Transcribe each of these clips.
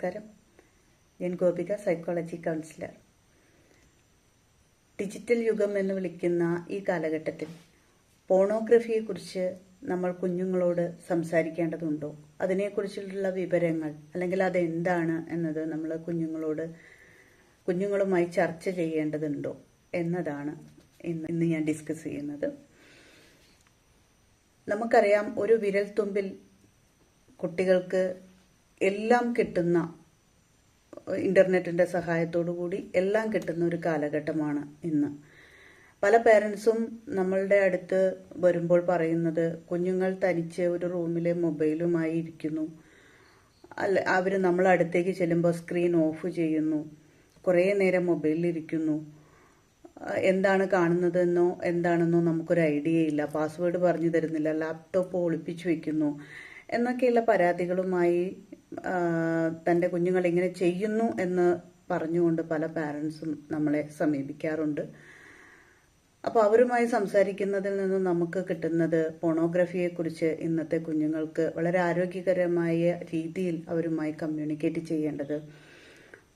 നമസ്കാരം. ഞാൻ Gopika psychology councillor digital യുഗം എന്ന് വിളിക്കുന്ന ഈ കാലഘട്ടത്തിൽ പോണോഗ്രഫിയെക്കുറിച്ച് നമ്മൾ കുഞ്ഞുങ്ങളോട് സംസാരിക്കേണ്ടതുണ്ടോ? അതിനെക്കുറിച്ചുള്ള വിവരങ്ങൾ അല്ലെങ്കിൽ അതെന്താണ് എന്നത് നമ്മൾ കുഞ്ഞുങ്ങളോട് കുഞ്ഞുങ്ങളുമായി ചർച്ച ചെയ്യേണ്ടതുണ്ടോ എന്നതാണ് ഇന്ന് ഇന്ന് ഞാൻ ഡിസ്കസ് ചെയ്യുന്നത്. നമുക്കറിയാം ഒരു വിരൽത്തുമ്പിൽ കുട്ടികൾക്ക് എല്ലാം കിട്ടുന്ന ഇന്റർനെറ്റിന്റെ സഹായത്തോടു കൂടി എല്ലാം കിട്ടുന്ന ഒരു കാലഘട്ടമാണ് ഇന്ന്. പല പേരൻസും നമ്മളുടെ അടുത്ത് വരുമ്പോൾ പറയുന്നത് കുഞ്ഞുങ്ങൾ തനിച്ച് ഒരു റൂമിലെ മൊബൈലുമായി ഇരിക്കുന്നു. അല്ല അവർ നമ്മളടുത്തേക്ക് ചെല്ലുമ്പോൾ സ്ക്രീൻ ഓഫ് ചെയ്യുന്നു. കുറേ നേരം മൊബൈലിലിരിക്കുന്നു എന്താണ് കാണുന്നതെന്നോ എന്താണെന്നോ നമുക്കൊരു ഐഡിയ ഇല്ല. പാസ്വേഡ് പറഞ്ഞു തരുന്നില്ല. ലാപ്ടോപ്പ് ഒളിപ്പിച്ചു വെക്കുന്നു. എന്നൊക്കെയുള്ള പരാതികളുമായി തന്റെ കുഞ്ഞുങ്ങൾ ഇങ്ങനെ ചെയ്യുന്നു എന്ന് പറഞ്ഞുകൊണ്ട് പല പാരൻസും നമ്മളെ സമീപിക്കാറുണ്ട്. അപ്പോൾ അവരുമായി സംസാരിക്കുന്നതിൽ നിന്നും നമുക്ക് കിട്ടുന്നത് പോണോഗ്രഫിയെക്കുറിച്ച് ഇന്നത്തെ കുഞ്ഞുങ്ങൾക്ക് വളരെ ആരോഗ്യകരമായ രീതിയിൽ അവരുമായി കമ്മ്യൂണിക്കേറ്റ് ചെയ്യേണ്ടത്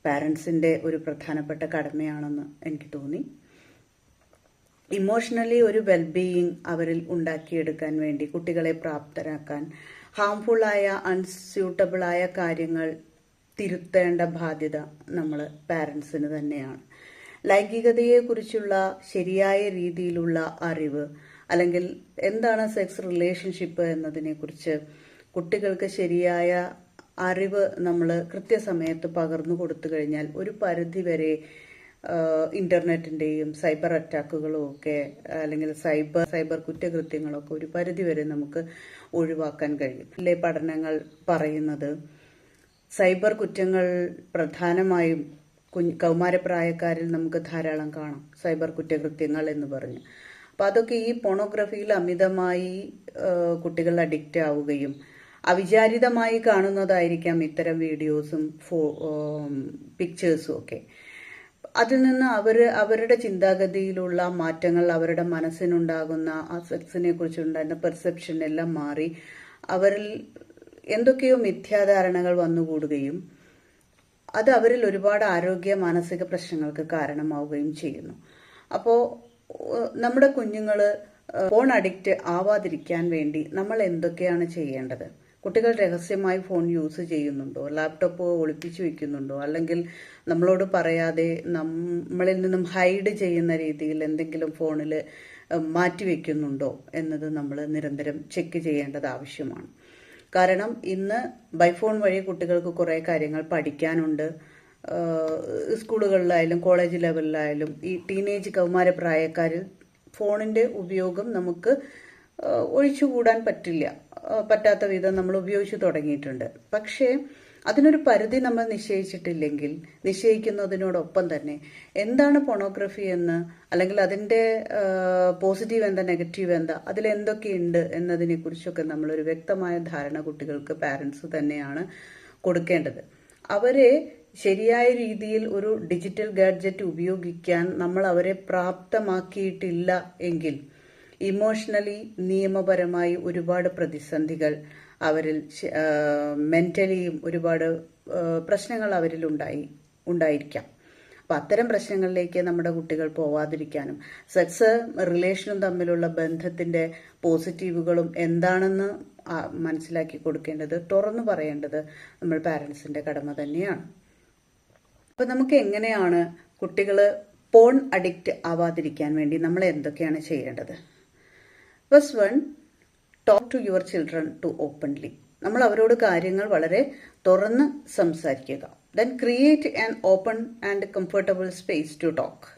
പാരൻസിന്റെ ഒരു പ്രധാനപ്പെട്ട കടമയാണെന്ന് എനിക്ക് തോന്നി. ഇമോഷണലി ഒരു വെൽബീയിങ് അവരിൽ ഉണ്ടാക്കിയെടുക്കാൻ വേണ്ടി കുട്ടികളെ പ്രാപ്തരാക്കാൻ ഹാംഫുള്ളായ അൺസ്യൂട്ടബിളായ കാര്യങ്ങൾ തിരുത്തേണ്ട ബാധ്യത നമ്മൾ പാരൻസിന് തന്നെയാണ്. ലൈംഗികതയെക്കുറിച്ചുള്ള ശരിയായ രീതിയിലുള്ള അറിവ് അല്ലെങ്കിൽ എന്താണ് സെക്സ് റിലേഷൻഷിപ്പ് എന്നതിനെക്കുറിച്ച് കുട്ടികൾക്ക് ശരിയായ അറിവ് നമ്മൾ കൃത്യസമയത്ത് പകർന്നു കൊടുത്തു കഴിഞ്ഞാൽ ഒരു പരിധിവരെ ഇന്റർനെറ്റിന്റെയും സൈബർ അറ്റാക്കുകളും ഒക്കെ അല്ലെങ്കിൽ സൈബർ സൈബർ കുറ്റകൃത്യങ്ങളൊക്കെ ഒരു പരിധിവരെ നമുക്ക് ഒഴിവാക്കാൻ കഴിയും. ഇല്ലേ പഠനങ്ങൾ പറയുന്നത് സൈബർ കുറ്റങ്ങൾ പ്രധാനമായും കുഞ്ഞ് കൗമാരപ്രായക്കാരിൽ നമുക്ക് ധാരാളം കാണാം. സൈബർ കുറ്റകൃത്യങ്ങൾ എന്ന് പറഞ്ഞ്. അപ്പോൾ അതൊക്കെ ഈ പോണോഗ്രഫിയിൽ അമിതമായി കുട്ടികൾ അഡിക്റ്റ് ആവുകയും അവിചാരിതമായി കാണുന്നതായിരിക്കാം ഇത്തരം വീഡിയോസും ഫോ പിക്ചേഴ്സും ഒക്കെ. അതിൽ നിന്ന് അവർ അവരുടെ ചിന്താഗതിയിലുള്ള മാറ്റങ്ങൾ അവരുടെ മനസ്സിനുണ്ടാകുന്ന ആ സെക്സിനെ കുറിച്ചുണ്ടായിരുന്ന പെർസെപ്ഷൻ എല്ലാം മാറി അവരിൽ എന്തൊക്കെയോ മിഥ്യാധാരണകൾ വന്നുകൂടുകയും അത് അവരിൽ ഒരുപാട് ആരോഗ്യ മാനസിക പ്രശ്നങ്ങൾക്ക് കാരണമാവുകയും ചെയ്യുന്നു. അപ്പോൾ നമ്മുടെ കുഞ്ഞുങ്ങൾ ഫോൺ അഡിക്റ്റ് ആവാതിരിക്കാൻ വേണ്ടി നമ്മൾ എന്തൊക്കെയാണ് ചെയ്യേണ്ടത്? കുട്ടികൾ രഹസ്യമായി ഫോൺ യൂസ് ചെയ്യുന്നുണ്ടോ? ലാപ്ടോപ്പ് ഒളിപ്പിച്ചു വെക്കുന്നുണ്ടോ? അല്ലെങ്കിൽ നമ്മളോട് പറയാതെ നമ്മളിൽ നിന്നും ഹൈഡ് ചെയ്യുന്ന രീതിയിൽ എന്തെങ്കിലും ഫോണിൽ മാറ്റിവെക്കുന്നുണ്ടോ എന്നത് നമ്മൾ നിരന്തരം ചെക്ക് ചെയ്യേണ്ടത് ആവശ്യമാണ്. കാരണം ഇന്ന് ബൈഫോൺ വഴി കുട്ടികൾക്ക് കുറേ കാര്യങ്ങൾ പഠിക്കാനുണ്ട്. സ്കൂളുകളിലായാലും കോളേജ് ലെവലിലായാലും ഈ ടീനേജ് കൗമാര പ്രായക്കാരിൽ ഫോണിന്റെ ഉപയോഗം നമുക്ക് ഒഴിച്ചുകൂടാൻ പറ്റില്ല. പറ്റാത്ത വിധം നമ്മൾ ഉപയോഗിച്ചു തുടങ്ങിയിട്ടുണ്ട്. പക്ഷേ അതിനൊരു പരിധി നമ്മൾ നിശ്ചയിച്ചിട്ടില്ലെങ്കിൽ നിശ്ചയിക്കുന്നതിനോടൊപ്പം തന്നെ എന്താണ് പൊണോഗ്രഫി എന്ന് അല്ലെങ്കിൽ അതിന്റെ പോസിറ്റീവ് എന്താ നെഗറ്റീവ് എന്താ അതിൽ എന്തൊക്കെയുണ്ട് എന്നതിനെ കുറിച്ചൊക്കെ നമ്മളൊരു വ്യക്തമായ ധാരണ കുട്ടികൾക്ക് പാരൻസ് തന്നെയാണ് കൊടുക്കേണ്ടത്. അവരെ ശരിയായ രീതിയിൽ ഒരു ഡിജിറ്റൽ ഗാഡ്ജറ്റ് ഉപയോഗിക്കാൻ നമ്മൾ അവരെ പ്രാപ്തമാക്കിയിട്ടില്ല എങ്കിൽ ഇമോഷണലി നിയമപരമായി ഒരുപാട് പ്രതിസന്ധികൾ അവരിൽ മെന്റലിയും ഒരുപാട് പ്രശ്നങ്ങൾ അവരിൽ ഉണ്ടായി ഉണ്ടായിരിക്കാം. അപ്പം അത്തരം പ്രശ്നങ്ങളിലേക്ക് നമ്മുടെ കുട്ടികൾ പോവാതിരിക്കാനും സെക്സ് റിലേഷനും തമ്മിലുള്ള ബന്ധത്തിന്റെ പോസിറ്റീവുകളും എന്താണെന്ന് മനസ്സിലാക്കി കൊടുക്കേണ്ടത് തുറന്നു പറയേണ്ടത് നമ്മൾ പാരൻസിന്റെ കടമ തന്നെയാണ്. അപ്പം നമുക്ക് എങ്ങനെയാണ് കുട്ടികൾ പോൺ അഡിക്റ്റ് ആവാതിരിക്കാൻ വേണ്ടി നമ്മൾ എന്തൊക്കെയാണ് ചെയ്യേണ്ടത്? First one talk to your children to openly നമ്മൾ അവരോട് കാര്യങ്ങൾ വളരെ തുറന്ന് സംസാരിക്കുക. Then create an open and comfortable space to talk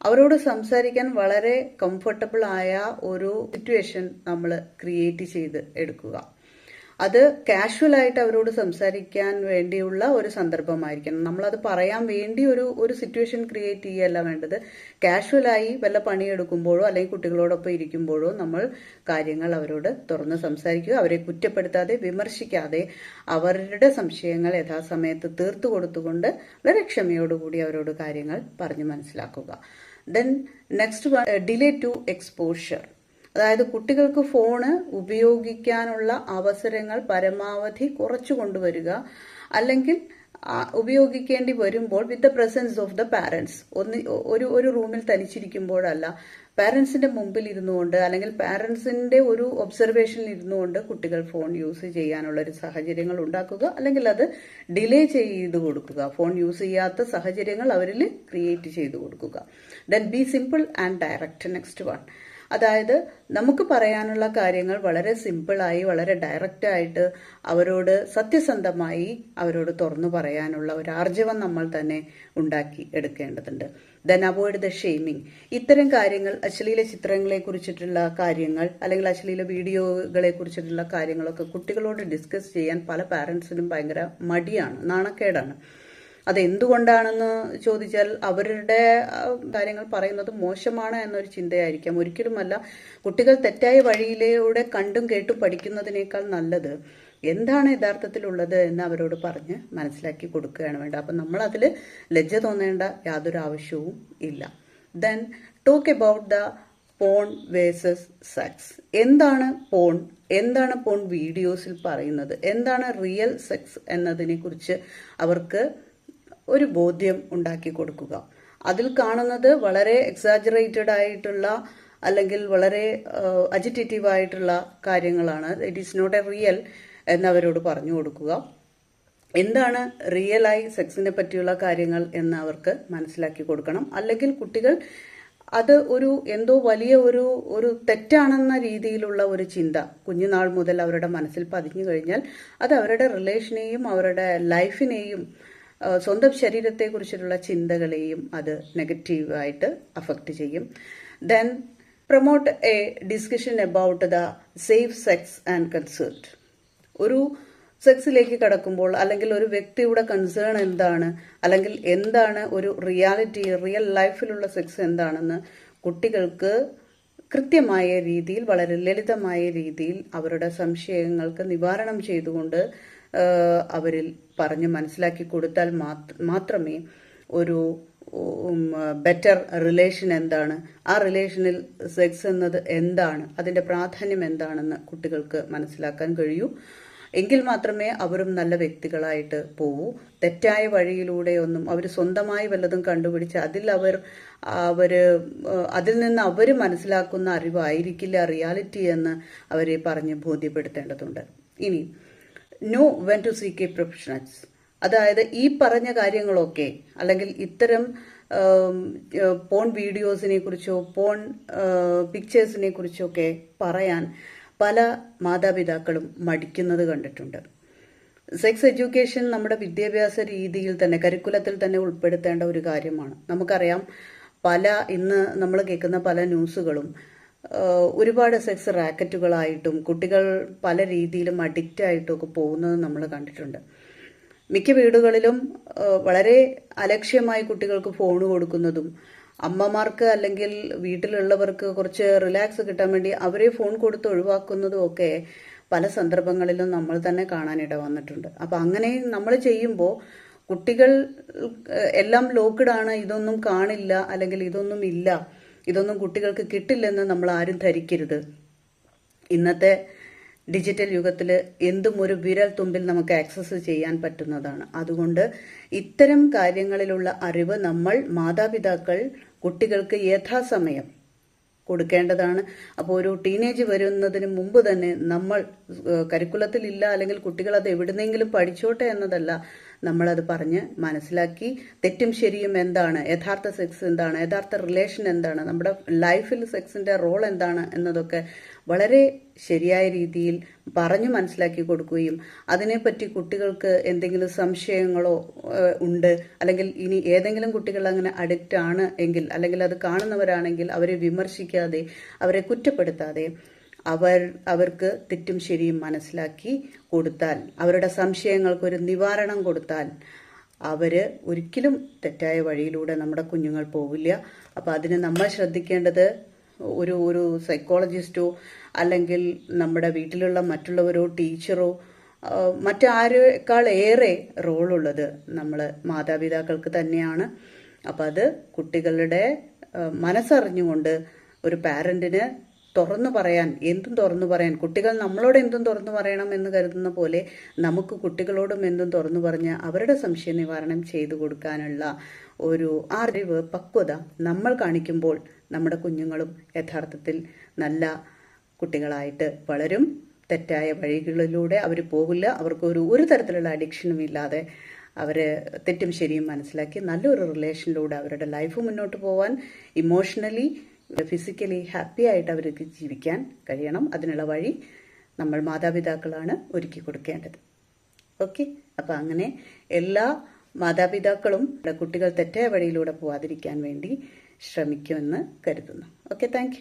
അവരോട് സംസാരിക്കാൻ വളരെ കംഫർട്ടബിൾ ആയ ഒരു സിറ്റുവേഷൻ നമ്മൾ ക്രിയേറ്റ് ചെയ്ത് എടുക്കുക. അത് കാഷ്വലായിട്ട് അവരോട് സംസാരിക്കാൻ വേണ്ടിയുള്ള ഒരു സന്ദർഭമായിരിക്കണം. നമ്മളത് പറയാൻ വേണ്ടി ഒരു ഒരു സിറ്റുവേഷൻ ക്രിയേറ്റ് ചെയ്യുകയല്ല വേണ്ടത്. കാഷ്വലായി വല്ല പണിയെടുക്കുമ്പോഴോ അല്ലെങ്കിൽ കുട്ടികളോടൊപ്പം ഇരിക്കുമ്പോഴോ നമ്മൾ കാര്യങ്ങൾ അവരോട് തുറന്ന് സംസാരിക്കുക. അവരെ കുറ്റപ്പെടുത്താതെ വിമർശിക്കാതെ അവരുടെ സംശയങ്ങൾ യഥാസമയത്ത് തീർത്തു കൊടുത്തുകൊണ്ട് വളരെ ക്ഷമയോടുകൂടി അവരോട് കാര്യങ്ങൾ പറഞ്ഞു മനസ്സിലാക്കുക. Then next delay to exposure അതായത് കുട്ടികൾക്ക് ഫോണ് ഉപയോഗിക്കാനുള്ള അവസരങ്ങൾ പരമാവധി കുറച്ചു കൊണ്ടുവരിക. അല്ലെങ്കിൽ ഉപയോഗിക്കേണ്ടി വരുമ്പോൾ with the presence of the parents ഒന്ന് ഒരു ഒരു റൂമിൽ തനിച്ചിരിക്കുമ്പോഴല്ല. പാരൻസിന്റെ മുമ്പിൽ ഇരുന്നുകൊണ്ട് അല്ലെങ്കിൽ പാരൻസിന്റെ ഒരു ഒബ്സർവേഷനിൽ ഇരുന്നുകൊണ്ട് കുട്ടികൾ ഫോൺ യൂസ് ചെയ്യാനുള്ള ഒരു സാഹചര്യങ്ങൾ ഉണ്ടാക്കുക. അല്ലെങ്കിൽ അത് ഡിലേ ചെയ്ത് കൊടുക്കുക. ഫോൺ യൂസ് ചെയ്യാത്ത സാഹചര്യങ്ങൾ അവരിൽ ക്രിയേറ്റ് ചെയ്ത് കൊടുക്കുക. Then be simple and direct next one അതായത് നമുക്ക് പറയാനുള്ള കാര്യങ്ങൾ വളരെ സിമ്പിളായി വളരെ ഡയറക്റ്റ് ആയിട്ട് അവരോട് സത്യസന്ധമായി അവരോട് തുറന്നു പറയാനുള്ള ഒരു ആർജവം നമ്മൾ തന്നെ ഉണ്ടാക്കി എടുക്കേണ്ടതുണ്ട്. ദെൻ അവോയ്ഡ് ദ ഷെയ്മിങ് ഇത്തരം കാര്യങ്ങൾ അശ്ലീല ചിത്രങ്ങളെ കുറിച്ചിട്ടുള്ള കാര്യങ്ങൾ അല്ലെങ്കിൽ അശ്ലീല വീഡിയോകളെ കുറിച്ചിട്ടുള്ള കാര്യങ്ങളൊക്കെ കുട്ടികളോട് ഡിസ്കസ് ചെയ്യാൻ പല പാരൻസിനും ഭയങ്കര മടിയാണ് നാണക്കേടാണ്. അതെന്തുകൊണ്ടാണെന്ന് ചോദിച്ചാൽ അവരുടെ കാര്യങ്ങൾ പറയുന്നത് മോശമാണ് എന്നൊരു ചിന്തയായിരിക്കാം. ഒരിക്കലുമല്ല. കുട്ടികൾ തെറ്റായ വഴിയിലൂടെ കണ്ടും കേട്ടും പഠിക്കുന്നതിനേക്കാൾ നല്ലത് എന്താണ് യഥാർത്ഥത്തിലുള്ളത് എന്ന് അവരോട് പറഞ്ഞ് മനസ്സിലാക്കി കൊടുക്കുകയാണ് വേണ്ടത്. അപ്പം നമ്മൾ അതിൽ ലജ്ജ തോന്നേണ്ട യാതൊരു ആവശ്യവും ഇല്ല. Then talk about the porn versus sex എന്താണ് പോൺ എന്താണ് പോൺ വീഡിയോസിൽ പറയുന്നത്? എന്താണ് റിയൽ സെക്സ് എന്നതിനെ കുറിച്ച് അവർക്ക് ഒരു ബോധ്യം ഉണ്ടാക്കി കൊടുക്കുക. അതിൽ കാണുന്നത് വളരെ എക്സാജറേറ്റഡ് ആയിട്ടുള്ള അല്ലെങ്കിൽ വളരെ അജിറ്റേറ്റീവ് ആയിട്ടുള്ള കാര്യങ്ങളാണ്. It is not a real എന്നവരോട് പറഞ്ഞു കൊടുക്കുക. എന്താണ് റിയലായി സെക്സിനെ പറ്റിയുള്ള കാര്യങ്ങൾ എന്ന് അവർക്ക് മനസ്സിലാക്കി കൊടുക്കണം. അല്ലെങ്കിൽ കുട്ടികൾ അത് ഒരു എന്തോ വലിയ ഒരു ഒരു തെറ്റാണെന്ന രീതിയിലുള്ള ഒരു ചിന്ത കുഞ്ഞുനാൾ മുതൽ അവരുടെ മനസ്സിൽ പതിഞ്ഞു കഴിഞ്ഞാൽ അത് അവരുടെ റിലേഷനെയും അവരുടെ ലൈഫിനെയും സ്വന്തം ശരീരത്തെക്കുറിച്ചിട്ടുള്ള ചിന്തകളെയും അത് നെഗറ്റീവായിട്ട് അഫക്റ്റ് ചെയ്യും. Then promote a discussion about the safe sex and consent ഒരു സെക്സിലേക്ക് കടക്കുമ്പോൾ അല്ലെങ്കിൽ ഒരു വ്യക്തിയുടെ കൺസേൺ എന്താണ്? അല്ലെങ്കിൽ എന്താണ് ഒരു റിയാലിറ്റി റിയൽ ലൈഫിലുള്ള സെക്സ് എന്താണെന്ന് കുട്ടികൾക്ക് കൃത്യമായ രീതിയിൽ വളരെ ലളിതമായ രീതിയിൽ അവരുടെ സംശയങ്ങൾക്ക് നിവാരണം ചെയ്തുകൊണ്ട് അവരിൽ പറഞ്ഞ് മനസ്സിലാക്കി കൊടുത്താൽ മാത്രമേ ഒരു ബെറ്റർ റിലേഷൻ എന്താണ്. ആ റിലേഷനിൽ സെക്സ് എന്നത് എന്താണ്? അതിന്റെ പ്രാധാന്യം എന്താണെന്ന് കുട്ടികൾക്ക് മനസ്സിലാക്കാൻ കഴിയൂ. എങ്കിൽ മാത്രമേ അവരും നല്ല വ്യക്തികളായിട്ട് പോവൂ. തെറ്റായ വഴിയിലൂടെ ഒന്നും അവർ സ്വന്തമായി വല്ലതും കണ്ടുപിടിച്ച് അതിൽ അവർ അവർ അതിൽ നിന്ന് അവർ മനസ്സിലാക്കുന്ന അറിവായിരിക്കില്ല റിയാലിറ്റി എന്ന് അവരെ പറഞ്ഞ് ബോധ്യപ്പെടുത്തേണ്ടതുണ്ട്. ഇനി know when to seek a professionals അതായത് ഈ പറഞ്ഞ കാര്യങ്ങളൊക്കെ അല്ലെങ്കിൽ ഇത്തരം പോൺ വീഡിയോസിനെ കുറിച്ചോ പോൺ പിക്ചേഴ്സിനെ കുറിച്ചൊക്കെ പറയാൻ പല മാതാപിതാക്കളും മടിക്കുന്നത് കണ്ടിട്ടുണ്ട്. സെക്സ് എഡ്യൂക്കേഷൻ നമ്മുടെ വിദ്യാഭ്യാസ രീതിയിൽ തന്നെ കരിക്കുലത്തിൽ തന്നെ ഉൾപ്പെടുത്തേണ്ട ഒരു കാര്യമാണ്. നമുക്കറിയാം പല ഇന്ന് നമ്മൾ കേൾക്കുന്ന പല ന്യൂസുകളും ഒരുപാട് സെക്സ് റാക്കറ്റുകളായിട്ടും കുട്ടികൾ പല രീതിയിലും അഡിക്റ്റ് ആയിട്ടും ഒക്കെ പോകുന്നത് നമ്മൾ കണ്ടിട്ടുണ്ട്. മിക്ക വീടുകളിലും വളരെ അലക്ഷ്യമായി കുട്ടികൾക്ക് ഫോൺ കൊടുക്കുന്നതും അമ്മമാർക്ക് അല്ലെങ്കിൽ വീട്ടിലുള്ളവർക്ക് കുറച്ച് റിലാക്സ് കിട്ടാൻ വേണ്ടി അവരെ ഫോൺ കൊടുത്ത് ഒഴിവാക്കുന്നതും ഒക്കെ പല സന്ദർഭങ്ങളിലും നമ്മൾ തന്നെ കാണാനിട വന്നിട്ടുണ്ട്. അപ്പം അങ്ങനെ നമ്മൾ ചെയ്യുമ്പോൾ കുട്ടികൾ എല്ലാം ലോക്ക്ഡ് ആണ് ഇതൊന്നും കാണില്ല അല്ലെങ്കിൽ ഇതൊന്നും ഇല്ല ഇതൊന്നും കുട്ടികൾക്ക് കിട്ടില്ലെന്ന് നമ്മൾ ആരും ധരിക്കരുത്. ഇന്നത്തെ ഡിജിറ്റൽ യുഗത്തിൽ എന്തും ഒരു വിരൽ തുമ്പിൽ നമുക്ക് ആക്സസ് ചെയ്യാൻ പറ്റുന്നതാണ്. അതുകൊണ്ട് ഇത്തരം കാര്യങ്ങളിലുള്ള അറിവ് നമ്മൾ മാതാപിതാക്കൾ കുട്ടികൾക്ക് യഥാസമയം കൊടുക്കേണ്ടതാണ്. അപ്പോൾ ഒരു ടീനേജ് വരുന്നതിന് മുമ്പ് തന്നെ നമ്മൾ കരിക്കുലത്തിൽ ഇല്ല അല്ലെങ്കിൽ കുട്ടികൾ അത് എവിടുന്നെങ്കിലും പഠിച്ചോട്ടെ എന്നതല്ല നമ്മളത് പറഞ്ഞ് മനസ്സിലാക്കി തെറ്റും ശരിയും എന്താണ് യഥാർത്ഥ സെക്സ് എന്താണ് യഥാർത്ഥ റിലേഷൻ എന്താണ് നമ്മുടെ ലൈഫിൽ സെക്സിന്റെ റോൾ എന്താണ് എന്നതൊക്കെ വളരെ ശരിയായ രീതിയിൽ പറഞ്ഞു മനസ്സിലാക്കി കൊടുക്കുകയും അതിനെപ്പറ്റി കുട്ടികൾക്ക് എന്തെങ്കിലും സംശയങ്ങളോ ഉണ്ട്. അല്ലെങ്കിൽ ഇനി ഏതെങ്കിലും കുട്ടികൾ അങ്ങനെ അഡിക്റ്റ് ആണ് എങ്കിൽ അല്ലെങ്കിൽ അത് കാണുന്നവരാണെങ്കിൽ അവരെ വിമർശിക്കാതെ അവരെ കുറ്റപ്പെടുത്താതെ അവർ അവർക്ക് തെറ്റും ശരിയും മനസ്സിലാക്കി കൊടുത്താൽ അവരുടെ സംശയങ്ങൾക്കൊരു നിവാരണം കൊടുത്താൽ അവർ ഒരിക്കലും തെറ്റായ വഴിയിലൂടെ നമ്മുടെ കുഞ്ഞുങ്ങൾ പോവില്ല. അപ്പോൾ അതിന് നമ്മൾ ശ്രദ്ധിക്കേണ്ടത് ഒരു ഒരു സൈക്കോളജിസ്റ്റോ അല്ലെങ്കിൽ നമ്മുടെ വീട്ടിലുള്ള മറ്റുള്ളവരോ ടീച്ചറോ മറ്റാരേക്കാൾ ഏറെ റോളുള്ളത് നമ്മൾ മാതാപിതാക്കൾക്ക് തന്നെയാണ്. അപ്പം അത് കുട്ടികളുടെ മനസ്സറിഞ്ഞുകൊണ്ട് ഒരു പാരന്റിന് തുറന്നു പറയാൻ എന്തും തുറന്നു പറയാൻ കുട്ടികൾ നമ്മളോട് എന്തും തുറന്നു പറയണം എന്ന് കരുതുന്ന പോലെ നമുക്ക് കുട്ടികളോടും എന്തും തുറന്നു പറഞ്ഞ് അവരുടെ സംശയ നിവാരണം ചെയ്തു കൊടുക്കാനുള്ള ഒരു അറിവ് പക്വത നമ്മൾ കാണിക്കുമ്പോൾ നമ്മുടെ കുഞ്ഞുങ്ങളും യഥാർത്ഥത്തിൽ നല്ല കുട്ടികളായിട്ട് വളരും. തെറ്റായ വഴികളിലൂടെ അവർ പോകില്ല. അവർക്ക് ഒരു ഒരു തരത്തിലുള്ള അഡിക്ഷനും ഇല്ലാതെ അവർ തെറ്റും ശരിയും മനസ്സിലാക്കി നല്ലൊരു റിലേഷനിലൂടെ അവരുടെ ലൈഫ് മുന്നോട്ട് പോകാൻ ഇമോഷണലി ഫിസിക്കലി ഹാപ്പി ആയിട്ട് അവർക്ക് ജീവിക്കാൻ കഴിയണം. അതിനുള്ള വഴി നമ്മൾ മാതാപിതാക്കളാണ് ഒരുക്കി കൊടുക്കേണ്ടത്. ഓക്കെ? അപ്പം അങ്ങനെ എല്ലാ മാതാപിതാക്കളും കുട്ടികൾ തെറ്റായ വഴിയിലൂടെ പോവാതിരിക്കാൻ വേണ്ടി ശ്രമിക്കുമെന്ന് കരുതുന്നു. Okay thank